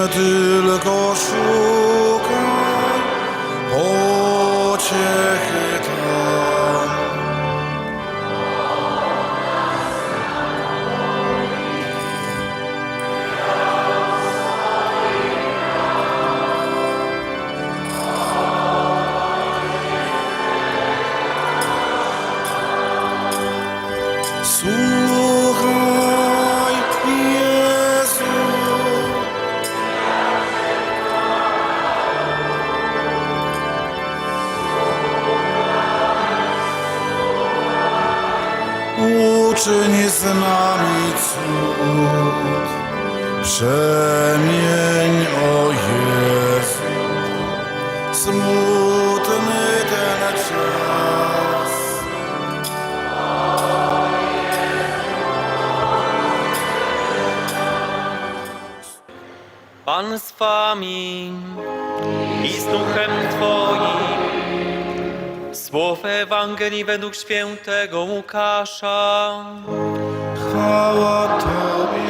Nim tylko szukaj Przemień, o Jezu, smutny ten czas. Pan z wami i z duchem Twoim. Słowo Ewangelii według świętego Łukasza. Chwała Tobie,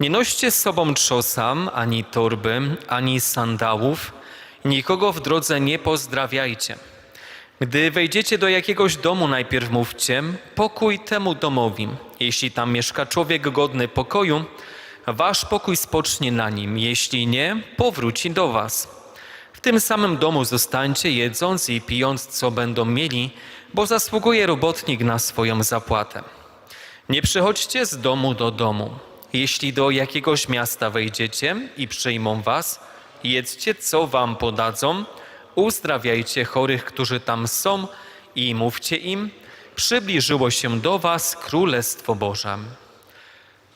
Nie noście z sobą trzosa, ani torby, ani sandałów, nikogo w drodze nie pozdrawiajcie. Gdy wejdziecie do jakiegoś domu, najpierw mówcie pokój temu domowi. Jeśli tam mieszka człowiek godny pokoju, wasz pokój spocznie na nim, jeśli nie, powróci do was. W tym samym domu zostańcie, jedząc i pijąc, co będą mieli, bo zasługuje robotnik na swoją zapłatę. Nie przychodźcie z domu do domu. Jeśli do jakiegoś miasta wejdziecie i przyjmą was, jedzcie, co wam podadzą, uzdrawiajcie chorych, którzy tam są i mówcie im, przybliżyło się do was Królestwo Boże.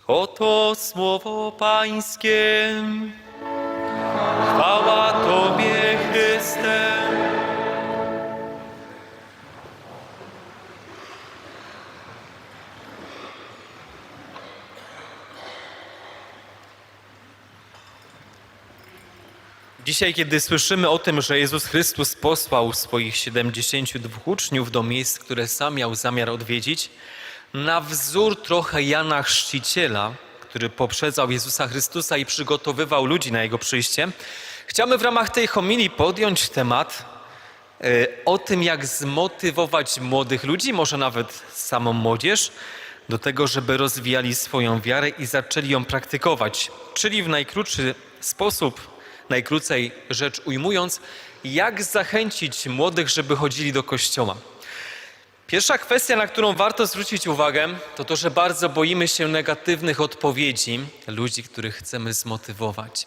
Oto słowo Pańskie. Dzisiaj, kiedy słyszymy o tym, że Jezus Chrystus posłał swoich 72 uczniów do miejsc, które sam miał zamiar odwiedzić, na wzór trochę Jana Chrzciciela, który poprzedzał Jezusa Chrystusa i przygotowywał ludzi na Jego przyjście, chciałbym w ramach tej homilii podjąć temat e, o tym, jak zmotywować młodych ludzi, może nawet samą młodzież, do tego, żeby rozwijali swoją wiarę i zaczęli ją praktykować. Czyli w najkrótszy sposób, najkrócej rzecz ujmując, jak zachęcić młodych, żeby chodzili do kościoła. Pierwsza kwestia, na którą warto zwrócić uwagę, to to, że bardzo boimy się negatywnych odpowiedzi ludzi, których chcemy zmotywować.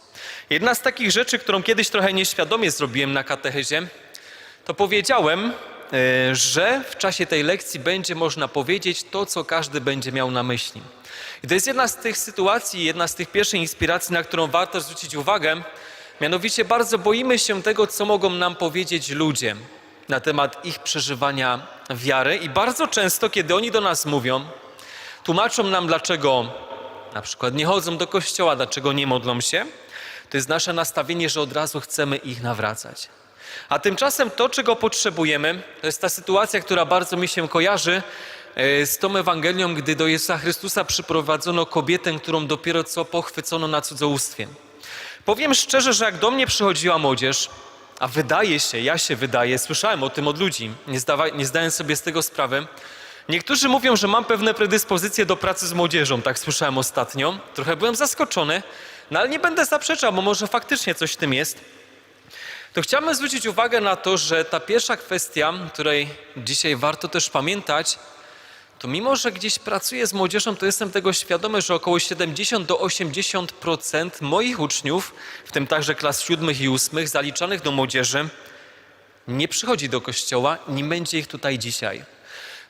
Jedna z takich rzeczy, którą kiedyś trochę nieświadomie zrobiłem na katechezie, to powiedziałem, e, że w czasie tej lekcji będzie można powiedzieć to, co każdy będzie miał na myśli. I to jest jedna z tych sytuacji, jedna z tych pierwszych inspiracji, na którą warto zwrócić uwagę. Mianowicie bardzo boimy się tego, co mogą nam powiedzieć ludzie na temat ich przeżywania wiary i bardzo często, kiedy oni do nas mówią, tłumaczą nam, dlaczego na przykład nie chodzą do kościoła, dlaczego nie modlą się, to jest nasze nastawienie, że od razu chcemy ich nawracać. A tymczasem to, czego potrzebujemy, to jest ta sytuacja, która bardzo mi się kojarzy e, z tą Ewangelią, gdy do Jezusa Chrystusa przyprowadzono kobietę, którą dopiero co pochwycono na cudzołóstwie. Powiem szczerze, że jak do mnie przychodziła młodzież, a wydaje się, ja się wydaje, słyszałem o tym od ludzi, nie, zdawa, nie zdając sobie z tego sprawy. Niektórzy mówią, że mam pewne predyspozycje do pracy z młodzieżą, tak słyszałem ostatnio. Trochę byłem zaskoczony, no ale nie będę zaprzeczał, bo może faktycznie coś w tym jest. To chciałbym zwrócić uwagę na to, że ta pierwsza kwestia, której dzisiaj warto też pamiętać, to mimo, że gdzieś pracuję z młodzieżą, to jestem tego świadomy, że około 70 do 80% moich uczniów, w tym także klas siódmych i ósmych, zaliczanych do młodzieży, nie przychodzi do kościoła, nie będzie ich tutaj dzisiaj.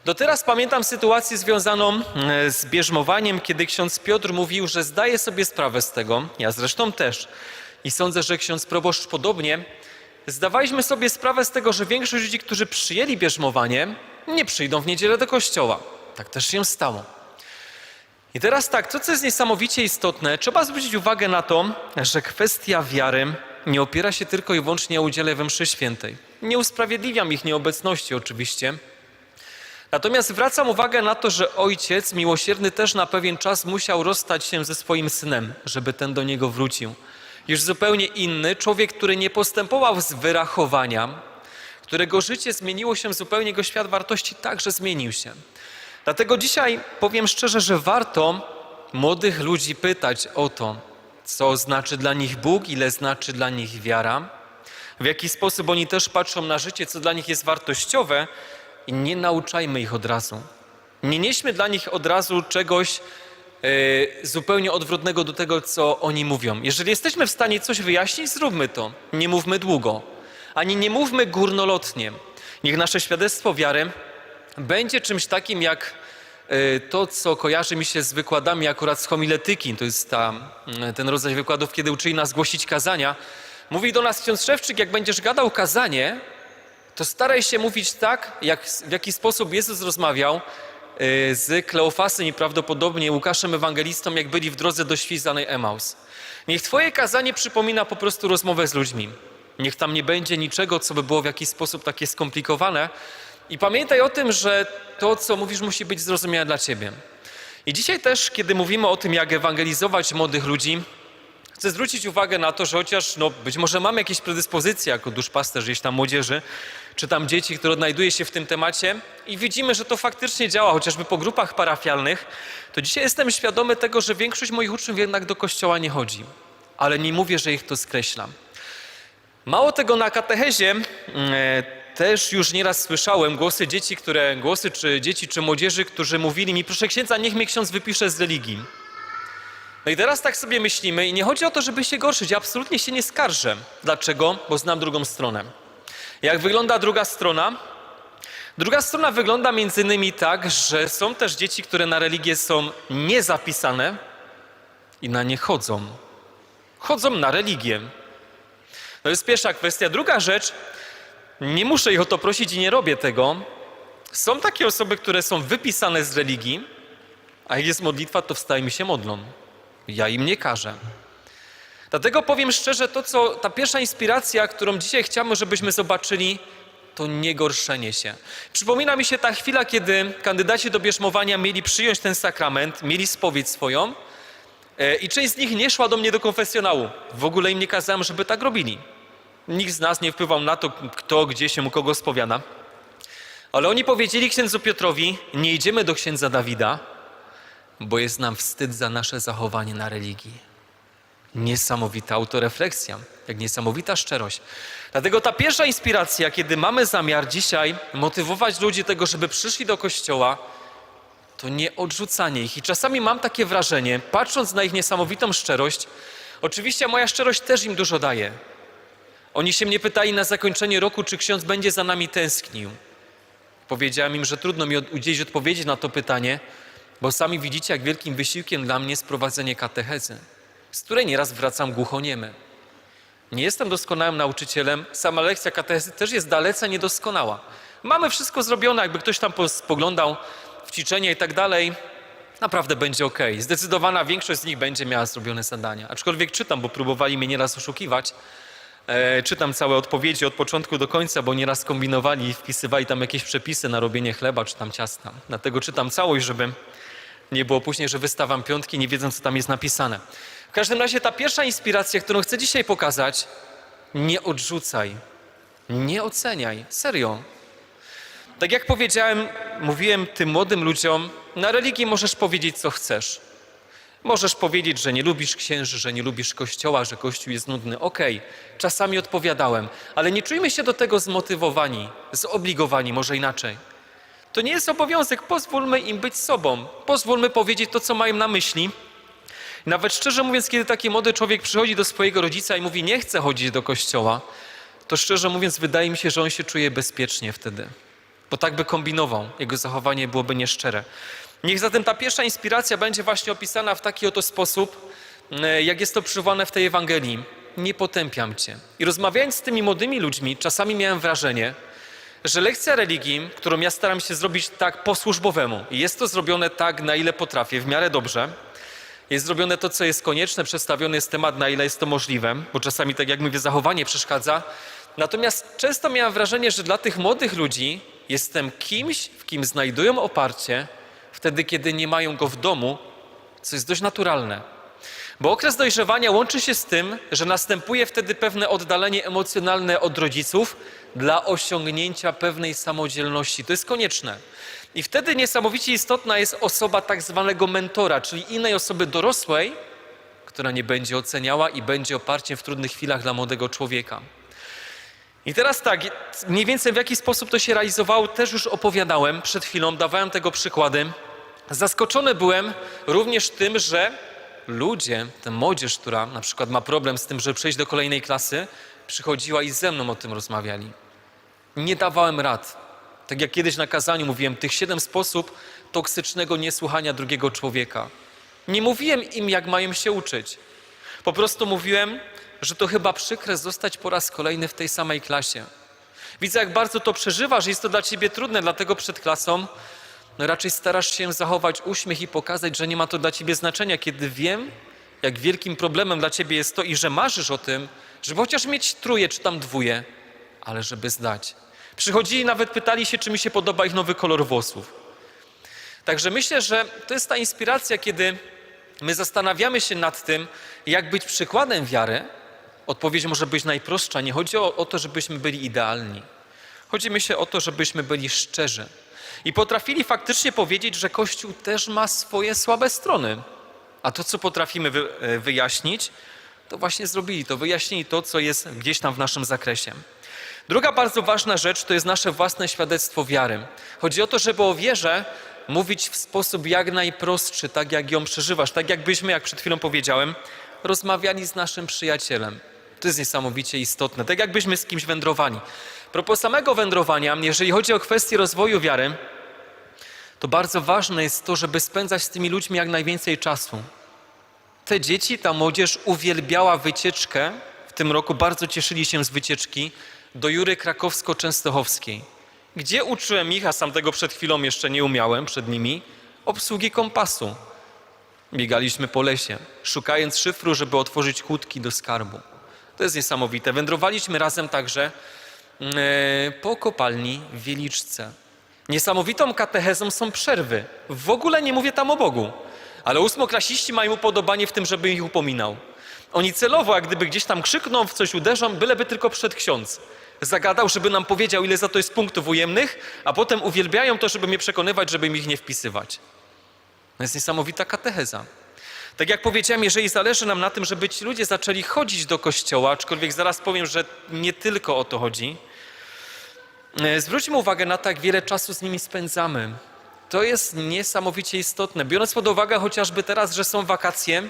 Do teraz pamiętam sytuację związaną e, z bierzmowaniem, kiedy ksiądz Piotr mówił, że zdaje sobie sprawę z tego, ja zresztą też, i sądzę, że ksiądz proboszcz podobnie, zdawaliśmy sobie sprawę z tego, że większość ludzi, którzy przyjęli bierzmowanie, nie przyjdą w niedzielę do kościoła. Tak też się stało. I teraz tak, to co jest niesamowicie istotne, trzeba zwrócić uwagę na to, że kwestia wiary nie opiera się tylko i wyłącznie o udziale we mszy świętej. Nie usprawiedliwiam ich nieobecności oczywiście. Natomiast zwracam uwagę na to, że ojciec miłosierny też na pewien czas musiał rozstać się ze swoim synem, żeby ten do niego wrócił. Już zupełnie inny, człowiek, który nie postępował z wyrachowania, którego życie zmieniło się zupełnie, jego świat wartości także zmienił się. Dlatego dzisiaj powiem szczerze, że warto młodych ludzi pytać o to, co znaczy dla nich Bóg, ile znaczy dla nich wiara, w jaki sposób oni też patrzą na życie, co dla nich jest wartościowe i nie nauczajmy ich od razu. Nie nieśmy dla nich od razu czegoś e, zupełnie odwrotnego do tego, co oni mówią. Jeżeli jesteśmy w stanie coś wyjaśnić, zróbmy to. Nie mówmy długo, ani nie mówmy górnolotnie. Niech nasze świadectwo wiary będzie czymś takim jak e, to, co kojarzy mi się z wykładami akurat z homiletyki. To jest ta, mm, ten rodzaj wykładów, kiedy uczyli nas głosić kazania. Mówi do nas ksiądz Szewczyk, jak będziesz gadał kazanie, to staraj się mówić tak, jak, w jaki sposób Jezus rozmawiał y, z Kleofasem i prawdopodobnie Łukaszem Ewangelistą, jak byli w drodze do świzanej Emaus. Niech Twoje kazanie przypomina po prostu rozmowę z ludźmi. Niech tam nie będzie niczego, co by było w jakiś sposób takie skomplikowane. I pamiętaj o tym, że to, co mówisz, musi być zrozumiałe dla Ciebie. I dzisiaj też, kiedy mówimy o tym, jak ewangelizować młodych ludzi, Chcę zwrócić uwagę na to, że chociaż no, być może mamy jakieś predyspozycje jako duszpasterz gdzieś tam młodzieży, czy tam dzieci, które odnajduje się w tym temacie i widzimy, że to faktycznie działa, chociażby po grupach parafialnych, to dzisiaj jestem świadomy tego, że większość moich uczniów jednak do kościoła nie chodzi. Ale nie mówię, że ich to skreślam. Mało tego, na katechezie e, też już nieraz słyszałem głosy dzieci, które, głosy czy dzieci, czy młodzieży, którzy mówili mi, proszę księdza, niech mnie ksiądz wypisze z religii. No i teraz tak sobie myślimy i nie chodzi o to, żeby się gorszyć, ja absolutnie się nie skarżę. Dlaczego? Bo znam drugą stronę. Jak wygląda druga strona? Druga strona wygląda między innymi tak, że są też dzieci, które na religię są niezapisane i na nie chodzą. Chodzą na religię. To jest pierwsza kwestia. Druga rzecz, nie muszę ich o to prosić i nie robię tego. Są takie osoby, które są wypisane z religii, a jak jest modlitwa, to wstajmy się modlą. Ja im nie każę. Dlatego powiem szczerze, to co ta pierwsza inspiracja, którą dzisiaj chciałbym, żebyśmy zobaczyli, to nie gorszenie się. Przypomina mi się ta chwila, kiedy kandydaci do bierzmowania mieli przyjąć ten sakrament, mieli spowiedź swoją e, i część z nich nie szła do mnie do konfesjonału. W ogóle im nie kazałem, żeby tak robili. Nikt z nas nie wpływał na to, kto gdzie się u kogo spowiada. Ale oni powiedzieli księdzu Piotrowi, nie idziemy do księdza Dawida, bo jest nam wstyd za nasze zachowanie na religii. Niesamowita autorefleksja, jak niesamowita szczerość. Dlatego ta pierwsza inspiracja, kiedy mamy zamiar dzisiaj motywować ludzi tego, żeby przyszli do kościoła, to nie odrzucanie ich. I czasami mam takie wrażenie, patrząc na ich niesamowitą szczerość, oczywiście moja szczerość też im dużo daje. Oni się mnie pytali na zakończenie roku, czy ksiądz będzie za nami tęsknił. Powiedziałem im, że trudno mi udzielić odpowiedzi na to pytanie, bo sami widzicie, jak wielkim wysiłkiem dla mnie jest prowadzenie katechezy, z której nieraz wracam głuchoniemy. Nie jestem doskonałym nauczycielem, sama lekcja katechezy też jest dalece niedoskonała. Mamy wszystko zrobione, jakby ktoś tam spoglądał w ćwiczenia i tak dalej, naprawdę będzie ok. Zdecydowana większość z nich będzie miała zrobione zadania. Aczkolwiek czytam, bo próbowali mnie nieraz oszukiwać. E, czytam całe odpowiedzi od początku do końca, bo nieraz kombinowali i wpisywali tam jakieś przepisy na robienie chleba czy tam ciasta. Dlatego czytam całość, żeby nie było później, że wystawiam piątki, nie wiedząc, co tam jest napisane. W każdym razie ta pierwsza inspiracja, którą chcę dzisiaj pokazać, nie odrzucaj, nie oceniaj, serio. Tak jak powiedziałem, mówiłem tym młodym ludziom, na religii możesz powiedzieć, co chcesz. Możesz powiedzieć, że nie lubisz księży, że nie lubisz kościoła, że kościół jest nudny. Okej, czasami odpowiadałem, ale nie czujmy się do tego zmotywowani, zobligowani, może inaczej. To nie jest obowiązek, pozwólmy im być sobą. Pozwólmy powiedzieć to, co mają na myśli. Nawet szczerze mówiąc, kiedy taki młody człowiek przychodzi do swojego rodzica i mówi, nie chcę chodzić do kościoła, to szczerze mówiąc, wydaje mi się, że on się czuje bezpiecznie wtedy. Bo tak by kombinował, jego zachowanie byłoby nieszczere. Niech zatem ta pierwsza inspiracja będzie właśnie opisana w taki oto sposób, e, jak jest to przywołane w tej Ewangelii. Nie potępiam cię. I rozmawiając z tymi młodymi ludźmi, czasami miałem wrażenie, że lekcja religii, którą ja staram się zrobić tak po służbowemu, i jest to zrobione tak, na ile potrafię, w miarę dobrze, jest zrobione to, co jest konieczne, przedstawiony jest temat, na ile jest to możliwe, bo czasami, tak jak mówię, zachowanie przeszkadza. Natomiast często miałem wrażenie, że dla tych młodych ludzi jestem kimś, w kim znajdują oparcie wtedy, kiedy nie mają go w domu, co jest dość naturalne. Bo okres dojrzewania łączy się z tym, że następuje wtedy pewne oddalenie emocjonalne od rodziców dla osiągnięcia pewnej samodzielności. To jest konieczne. I wtedy niesamowicie istotna jest osoba tak zwanego mentora, czyli innej osoby dorosłej, która nie będzie oceniała i będzie oparciem w trudnych chwilach dla młodego człowieka. I teraz tak, mniej więcej w jaki sposób to się realizowało, też już opowiadałem przed chwilą, dawałem tego przykłady. Zaskoczony byłem również tym, że ludzie, ta młodzież, która na przykład ma problem z tym, żeby przejść do kolejnej klasy, przychodziła i ze mną o tym rozmawiali. Nie dawałem rad. Tak jak kiedyś na kazaniu mówiłem, tych siedem sposób toksycznego niesłuchania drugiego człowieka. Nie mówiłem im, jak mają się uczyć. Po prostu mówiłem, że to chyba przykre zostać po raz kolejny w tej samej klasie. Widzę, jak bardzo to przeżywasz, jest to dla ciebie trudne, dlatego przed klasą raczej starasz się zachować uśmiech i pokazać, że nie ma to dla ciebie znaczenia, kiedy wiem, jak wielkim problemem dla ciebie jest to i że marzysz o tym, żeby chociaż mieć truje czy tam dwóje, ale żeby zdać. Przychodzili nawet pytali się, czy mi się podoba ich nowy kolor włosów. Także myślę, że to jest ta inspiracja, kiedy my zastanawiamy się nad tym, jak być przykładem wiary. Odpowiedź może być najprostsza. Nie chodzi o, o to, żebyśmy byli idealni. Chodzi mi się o to, żebyśmy byli szczerzy. I potrafili faktycznie powiedzieć, że Kościół też ma swoje słabe strony. A to, co potrafimy e, wyjaśnić, to właśnie zrobili to. Wyjaśnili to, co jest gdzieś tam w naszym zakresie. Druga bardzo ważna rzecz to jest nasze własne świadectwo wiary. Chodzi o to, żeby o wierze mówić w sposób jak najprostszy, tak jak ją przeżywasz, tak jakbyśmy, jak przed chwilą powiedziałem, rozmawiali z naszym przyjacielem. To jest niesamowicie istotne, tak jakbyśmy z kimś wędrowali. Propos samego wędrowania, jeżeli chodzi o kwestię rozwoju wiary, to bardzo ważne jest to, żeby spędzać z tymi ludźmi jak najwięcej czasu. Te dzieci, ta młodzież uwielbiała wycieczkę. W tym roku bardzo cieszyli się z wycieczki do Jury Krakowsko-Częstochowskiej, gdzie uczyłem ich, a sam tego przed chwilą jeszcze nie umiałem przed nimi, obsługi kompasu. Biegaliśmy po lesie, szukając szyfru, żeby otworzyć kłódki do skarbu. To jest niesamowite. Wędrowaliśmy razem także e, po kopalni w Wieliczce. Niesamowitą katechezą są przerwy. W ogóle nie mówię tam o Bogu, ale ósmoklasiści mają upodobanie w tym, żeby ich upominał. Oni celowo, jak gdyby gdzieś tam krzykną, w coś uderzą, byleby tylko przed ksiądz. Zagadał, żeby nam powiedział, ile za to jest punktów ujemnych, a potem uwielbiają to, żeby mnie przekonywać, żeby ich nie wpisywać. To jest niesamowita katecheza. Tak jak powiedziałem, jeżeli zależy nam na tym, żeby ci ludzie zaczęli chodzić do kościoła, aczkolwiek zaraz powiem, że nie tylko o to chodzi, zwróćmy uwagę na to, jak wiele czasu z nimi spędzamy. To jest niesamowicie istotne. Biorąc pod uwagę chociażby teraz, że są wakacje,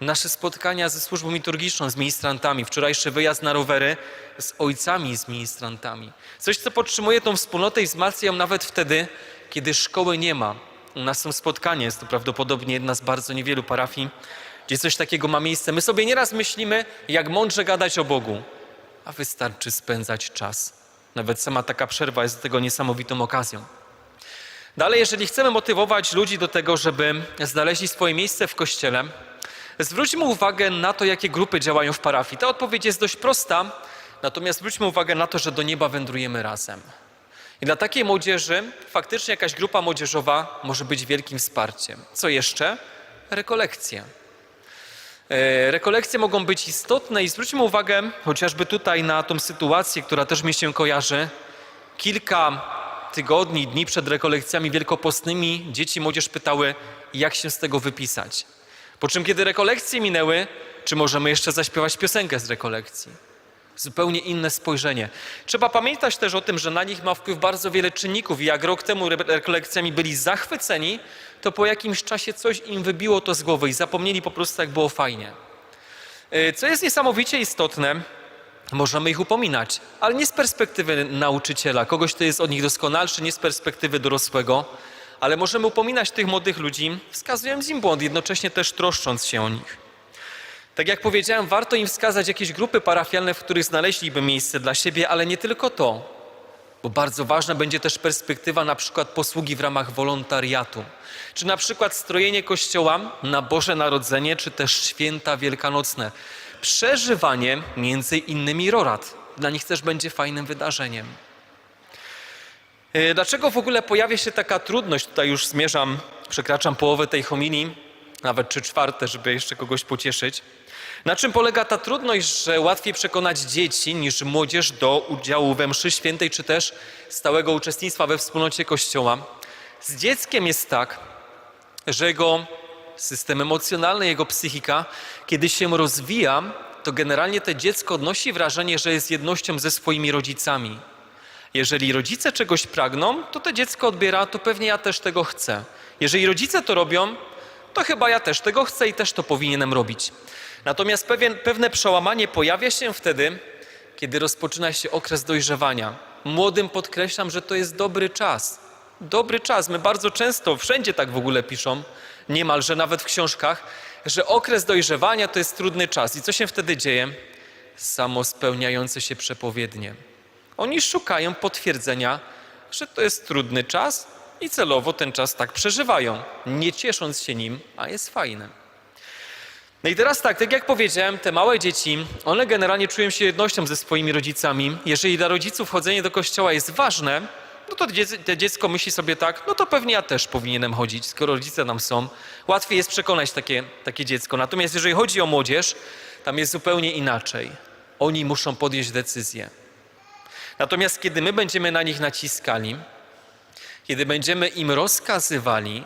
nasze spotkania ze służbą liturgiczną, z ministrantami, wczorajszy wyjazd na rowery z ojcami z ministrantami. Coś, co podtrzymuje tą wspólnotę i wzmacnia ją nawet wtedy, kiedy szkoły nie ma. U nas są spotkania, jest to prawdopodobnie jedna z bardzo niewielu parafii, gdzie coś takiego ma miejsce. My sobie nieraz myślimy, jak mądrze gadać o Bogu, a wystarczy spędzać czas. Nawet sama taka przerwa jest do tego niesamowitą okazją. Dalej, jeżeli chcemy motywować ludzi do tego, żeby znaleźli swoje miejsce w kościele, zwróćmy uwagę na to, jakie grupy działają w parafii. Ta odpowiedź jest dość prosta, natomiast zwróćmy uwagę na to, że do nieba wędrujemy razem. I dla takiej młodzieży faktycznie jakaś grupa młodzieżowa może być wielkim wsparciem. Co jeszcze? Rekolekcje. E, Rekolekcje mogą być istotne i zwróćmy uwagę chociażby tutaj na tą sytuację, która też mi się kojarzy. Kilka tygodni, dni przed rekolekcjami wielkopostnymi dzieci i młodzież pytały, jak się z tego wypisać. Po czym, kiedy rekolekcje minęły, czy możemy jeszcze zaśpiewać piosenkę z rekolekcji? Zupełnie inne spojrzenie. Trzeba pamiętać też o tym, że na nich ma wpływ bardzo wiele czynników i jak rok temu re- rekolekcjami byli zachwyceni, to po jakimś czasie coś im wybiło to z głowy i zapomnieli po prostu, jak było fajnie. Yy, Co jest niesamowicie istotne, możemy ich upominać, ale nie z perspektywy nauczyciela, kogoś, kto jest od nich doskonalszy, nie z perspektywy dorosłego, ale możemy upominać tych młodych ludzi, wskazując im błąd, jednocześnie też troszcząc się o nich. Tak jak powiedziałem, warto im wskazać jakieś grupy parafialne, w których znaleźliby miejsce dla siebie, ale nie tylko to, bo bardzo ważna będzie też perspektywa na przykład posługi w ramach wolontariatu, czy na przykład strojenie kościoła na Boże Narodzenie, czy też święta wielkanocne. Przeżywanie między innymi rorat dla nich też będzie fajnym wydarzeniem. E, Dlaczego w ogóle pojawia się taka trudność? Tutaj już zmierzam, przekraczam połowę tej homilii, nawet trzy czwarte, żeby jeszcze kogoś pocieszyć. Na czym polega ta trudność, że łatwiej przekonać dzieci niż młodzież do udziału we mszy świętej, czy też stałego uczestnictwa we wspólnocie Kościoła? Z dzieckiem jest tak, że jego system emocjonalny, jego psychika, kiedy się rozwija, to generalnie to dziecko odnosi wrażenie, że jest jednością ze swoimi rodzicami. Jeżeli rodzice czegoś pragną, to to dziecko odbiera, to pewnie ja też tego chcę. Jeżeli rodzice to robią, to chyba ja też tego chcę i też to powinienem robić. Natomiast pewien, pewne przełamanie pojawia się wtedy, kiedy rozpoczyna się okres dojrzewania. Młodym podkreślam, że to jest dobry czas. Dobry czas. My bardzo często, wszędzie tak w ogóle piszą, niemalże nawet w książkach, że okres dojrzewania to jest trudny czas. I co się wtedy dzieje? Samospełniające się przepowiednie. Oni szukają potwierdzenia, że to jest trudny czas i celowo ten czas tak przeżywają, nie ciesząc się nim, a jest fajny. No i teraz tak, tak jak powiedziałem, te małe dzieci, one generalnie czują się jednością ze swoimi rodzicami. Jeżeli dla rodziców chodzenie do kościoła jest ważne, no to dzie- to dziecko myśli sobie tak, no to pewnie ja też powinienem chodzić, skoro rodzice nam są. Łatwiej jest przekonać takie, takie dziecko. Natomiast jeżeli chodzi o młodzież, tam jest zupełnie inaczej. Oni muszą podjąć decyzję. Natomiast kiedy my będziemy na nich naciskali, kiedy będziemy im rozkazywali,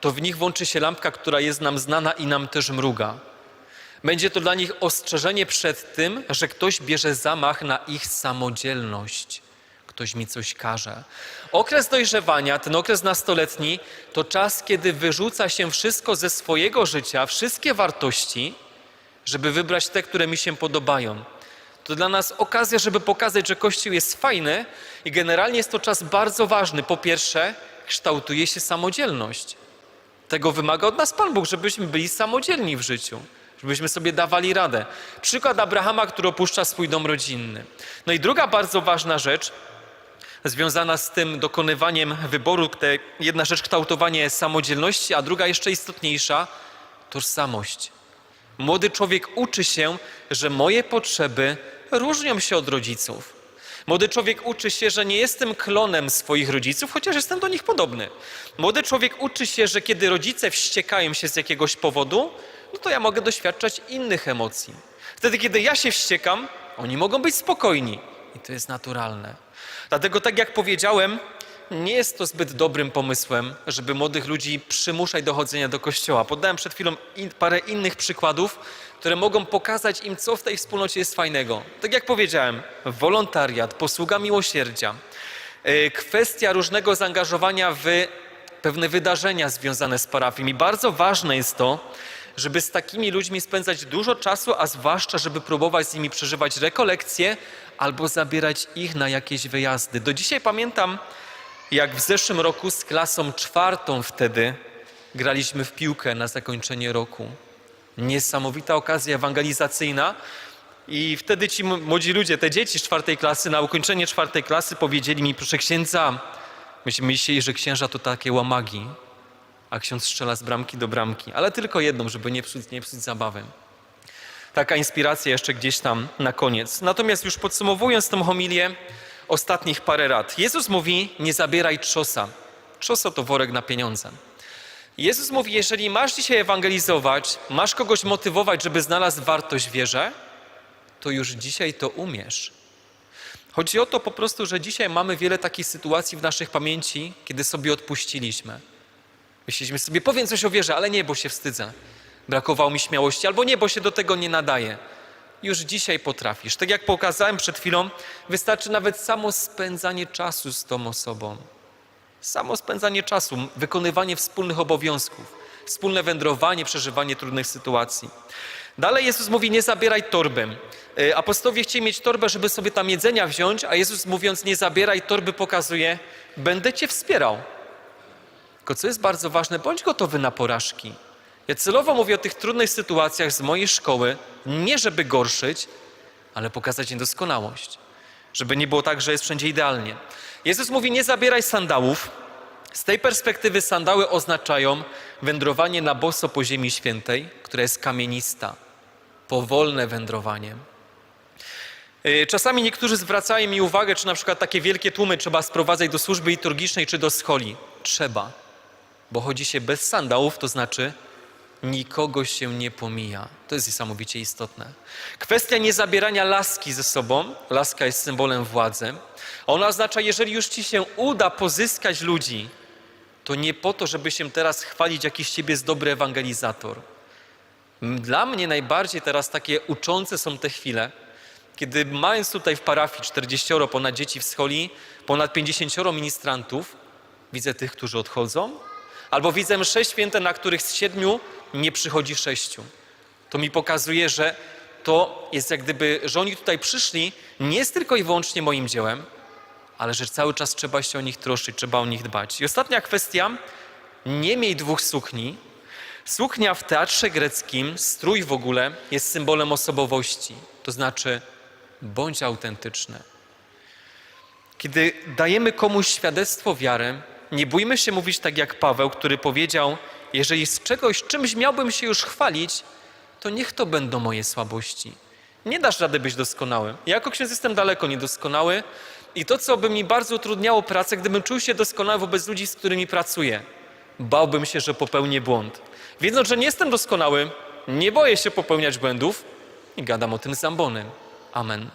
to w nich włączy się lampka, która jest nam znana i nam też mruga. Będzie to dla nich ostrzeżenie przed tym, że ktoś bierze zamach na ich samodzielność. Ktoś mi coś każe. Okres dojrzewania, ten okres nastoletni, to czas, kiedy wyrzuca się wszystko ze swojego życia, wszystkie wartości, żeby wybrać te, które mi się podobają. To dla nas okazja, żeby pokazać, że Kościół jest fajny i generalnie jest to czas bardzo ważny. Po pierwsze, kształtuje się samodzielność. Tego wymaga od nas Pan Bóg, żebyśmy byli samodzielni w życiu, żebyśmy sobie dawali radę. Przykład Abrahama, który opuszcza swój dom rodzinny. No i druga bardzo ważna rzecz, związana z tym dokonywaniem wyboru, te, jedna rzecz kształtowanie samodzielności, a druga jeszcze istotniejsza, tożsamość. Młody człowiek uczy się, że moje potrzeby różnią się od rodziców. Młody człowiek uczy się, że nie jestem klonem swoich rodziców, chociaż jestem do nich podobny. Młody człowiek uczy się, że kiedy rodzice wściekają się z jakiegoś powodu, no to ja mogę doświadczać innych emocji. Wtedy, kiedy ja się wściekam, oni mogą być spokojni i to jest naturalne. Dlatego, tak jak powiedziałem, nie jest to zbyt dobrym pomysłem, żeby młodych ludzi przymuszać do chodzenia do kościoła. Podałem przed chwilą in, parę innych przykładów, które mogą pokazać im, co w tej wspólnocie jest fajnego. Tak jak powiedziałem, wolontariat, posługa miłosierdzia, yy, kwestia różnego zaangażowania w pewne wydarzenia związane z parafią. I bardzo ważne jest to, żeby z takimi ludźmi spędzać dużo czasu, a zwłaszcza, żeby próbować z nimi przeżywać rekolekcje albo zabierać ich na jakieś wyjazdy. Do dzisiaj pamiętam, jak w zeszłym roku z klasą czwartą wtedy graliśmy w piłkę na zakończenie roku. Niesamowita okazja ewangelizacyjna. I wtedy ci młodzi ludzie, te dzieci z czwartej klasy, na ukończenie czwartej klasy powiedzieli mi, proszę księdza, myśmy myśleli, że księża to takie łamagi, a ksiądz strzela z bramki do bramki, ale tylko jedną, żeby nie psuć, nie psuć zabawy. Taka inspiracja jeszcze gdzieś tam na koniec. Natomiast już podsumowując tą homilię, ostatnich parę rad. Jezus mówi, nie zabieraj trzosa. Trzosa to worek na pieniądze. Jezus mówi, jeżeli masz dzisiaj ewangelizować, masz kogoś motywować, żeby znalazł wartość wierze, to już dzisiaj to umiesz. Chodzi o to po prostu, że dzisiaj mamy wiele takich sytuacji w naszych pamięci, kiedy sobie odpuściliśmy. Myśleliśmy sobie, powiem coś o wierze, ale nie, bo się wstydzę. Brakowało mi śmiałości, albo nie, bo się do tego nie nadaje. już dzisiaj potrafisz. Tak jak pokazałem przed chwilą, wystarczy nawet samo spędzanie czasu z tą osobą. Samo spędzanie czasu, wykonywanie wspólnych obowiązków, wspólne wędrowanie, przeżywanie trudnych sytuacji. Dalej Jezus mówi, nie zabieraj torby. Y, Apostołowie chcieli mieć torbę, żeby sobie tam jedzenia wziąć, a Jezus mówiąc, nie zabieraj torby, pokazuje, będę cię wspierał. Tylko co jest bardzo ważne, bądź gotowy na porażki. Ja celowo mówię o tych trudnych sytuacjach z mojej szkoły, nie żeby gorszyć, ale pokazać niedoskonałość. Żeby nie było tak, że jest wszędzie idealnie. Jezus mówi, nie zabieraj sandałów. Z tej perspektywy sandały oznaczają wędrowanie na boso po ziemi świętej, która jest kamienista. Powolne wędrowanie. Y, Czasami niektórzy zwracają mi uwagę, czy na przykład takie wielkie tłumy trzeba sprowadzać do służby liturgicznej czy do scholi. Trzeba, bo chodzi się bez sandałów, to znaczy nikogo się nie pomija. To jest niesamowicie istotne. Kwestia niezabierania laski ze sobą. Laska jest symbolem władzy. Ona oznacza, jeżeli już ci się uda pozyskać ludzi, to nie po to, żeby się teraz chwalić, jakiś ciebie jest dobry ewangelizator. Dla mnie najbardziej teraz takie uczące są te chwile, kiedy mając tutaj w parafii 40 ponad dzieci w scholi, ponad 50 ministrantów, widzę tych, którzy odchodzą, albo widzę msze święte, na których z siedmiu nie przychodzi sześciu. To mi pokazuje, że to jest jak gdyby, że oni tutaj przyszli, nie jest tylko i wyłącznie moim dziełem, ale że cały czas trzeba się o nich troszczyć, trzeba o nich dbać. I ostatnia kwestia, nie miej dwóch sukni. Suknia w teatrze greckim, strój w ogóle, jest symbolem osobowości. To znaczy, bądź autentyczny. Kiedy dajemy komuś świadectwo wiary, nie bójmy się mówić tak jak Paweł, który powiedział: Jeżeli z czegoś, czymś miałbym się już chwalić, to niech to będą moje słabości. Nie dasz rady być doskonałym. Ja jako ksiądz jestem daleko niedoskonały i to, co by mi bardzo utrudniało pracę, gdybym czuł się doskonały wobec ludzi, z którymi pracuję, bałbym się, że popełnię błąd. Wiedząc, że nie jestem doskonały, nie boję się popełniać błędów i gadam o tym z zambonem. Amen.